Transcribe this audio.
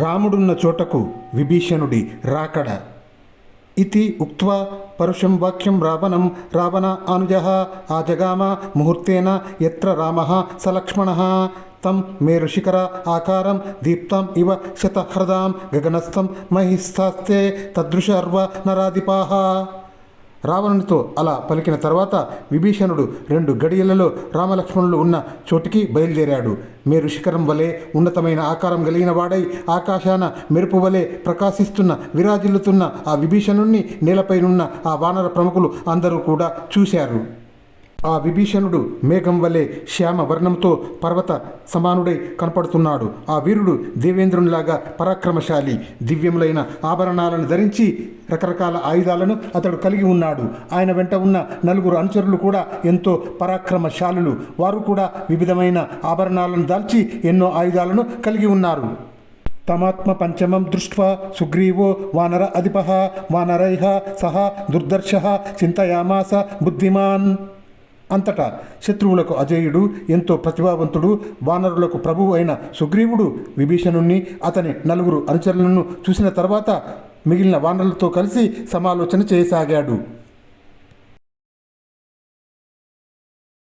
రాముడున్న చోటకు విభీషణుడి రాకడ. ఇది ఉక్వా పరుషం వాక్యం రావణం రావణ అనుజ ఆజగామ ముహూర్తేన ఎత్ర రామ స లక్ష్మణ. తం మేరుశిఖర ఆకారం దీప్తం ఇవ శతహృదాం గగనస్థం మహిస్థాస్తే తదృశర్వ నరాధిపాహ రావణునితో అలా పలికిన తర్వాత విభీషణుడు రెండు గడియలలో రామలక్ష్మణులు ఉన్న చోటికి బయలుదేరాడు. మేరు శిఖరం వలె ఉన్నతమైన ఆకారం కలిగిన వాడై ఆకాశాన మెరుపు వలె ప్రకాశిస్తున్న విరాజిల్లుతున్న ఆ విభీషణుణ్ణి నేలపైనున్న ఆ వానర ప్రముఖులు అందరూ కూడా చూశారు. ఆ విభీషణుడు మేఘం వలె శ్యామ వర్ణంతో పర్వత సమానుడై కనపడుతున్నాడు. ఆ వీరుడు దేవేంద్రునిలాగా పరాక్రమశాలి దివ్యములైన ఆభరణాలను ధరించి రకరకాల ఆయుధాలను అతడు కలిగి ఉన్నాడు. ఆయన వెంట ఉన్న నలుగురు అనుచరులు కూడా ఎంతో పరాక్రమశాలులు. వారు కూడా వివిధమైన ఆభరణాలను దాల్చి ఎన్నో ఆయుధాలను కలిగి ఉన్నారు. తమాత్మ పంచమం దృష్ట్వా సుగ్రీవో వానర అధిప వానరైహ సహ దుర్దర్శ చింతయామాస బుద్ధిమాన్. అంతటా శత్రువులకు అజేయుడు ఎంతో ప్రతిభావంతుడు వానరులకు ప్రభువు అయిన సుగ్రీవుడు విభీషణుణ్ణి అతని నలుగురు అనుచరులను చూసిన తర్వాత మిగిలిన వానరులతో కలిసి సమాలోచన చేయసాగాడు.